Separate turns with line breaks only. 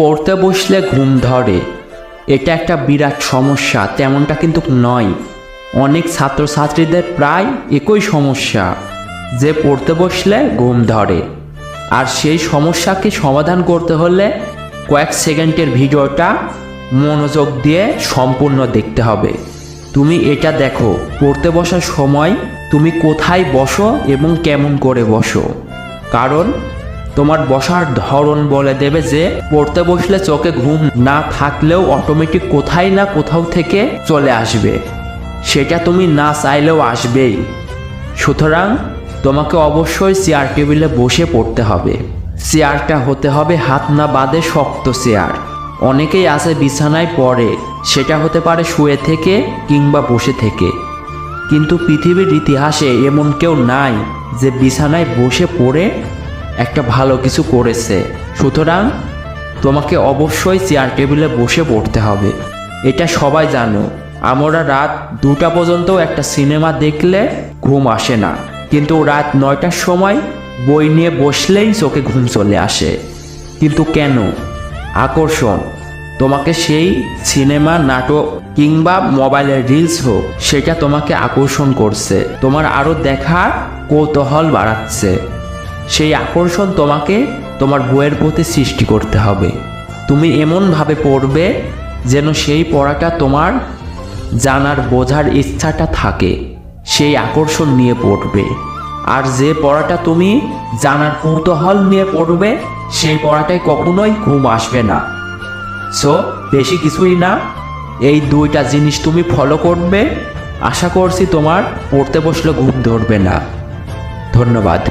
পড়তে বসলে ঘুম ধরে। এটা একটা বিরাট সমস্যা, তেমনটা কিন্তু নয়। অনেক ছাত্রছাত্রীদের প্রায় একই সমস্যা, যে পড়তে বসলে ঘুম ধরে। আর সেই সমস্যাকে সমাধান করতে হলে কয়েক সেকেন্ডের ভিডিওটা মনোযোগ দিয়ে সম্পূর্ণ দেখতে হবে। তুমি এটা দেখো, পড়তে বসার সময় তুমি কোথায় বসো এবং কেমন করে বসো। কারণ তোমার বসার ধরন বলে দেবে যে, পড়তে বসলে চোখে ঘুম না থাকলেও অটোমেটিক কোথায় না কোথাও থেকে চলে আসবে। সেটা তুমি না চাইলেও আসবেই। সুতরাং তোমাকে অবশ্যই চেয়ার টেবিলে বসে পড়তে হবে। চেয়ারটা হতে হবে হাত না বাদে শক্ত চেয়ার অনেকেই আছে বিছানায় পড়ে, সেটা হতে পারে শুয়ে থেকে কিংবা বসে থেকে। কিন্তু পৃথিবীর ইতিহাসে এমন কেউ নাই যে বিছানায় বসে পড়ে একটা ভালো কিছু করেছে। সুতরাং তোমাকে অবশ্যই চেয়ার টেবিলে বসে পড়তে হবে। এটা সবাই জানো, আমরা রাত দুটা পর্যন্ত একটা সিনেমা দেখলে ঘুম আসে না। কিন্তু রাত নয়টার সময় বই নিয়ে বসলেই চোখে ঘুম চলে আসে। কিন্তু কেন? আকর্ষণ, তোমাকে সেই সিনেমা, নাটক কিংবা মোবাইলের রিলস হোক, সেটা তোমাকে আকর্ষণ করছে। তোমার আরও দেখার কৌতূহল বাড়াচ্ছে। সেই আকর্ষণ তোমাকে তোমার বইয়ের প্রতি সৃষ্টি করতে হবে। তুমি এমনভাবে পড়বে যেন সেই পড়াটা তোমার জানার, বোঝার ইচ্ছাটা থাকে, সেই আকর্ষণ নিয়ে পড়বে। আর যে পড়াটা তুমি জানার কৌতূহল নিয়ে পড়বে, সেই পড়াটায় কখনোই ঘুম আসবে না। সো বেশি কিছুই না। এই দুইটা জিনিস তুমি ফলো করবে। আশা করছি তোমার পড়তে বসলে ঘুম ধরবে না। ধন্যবাদ।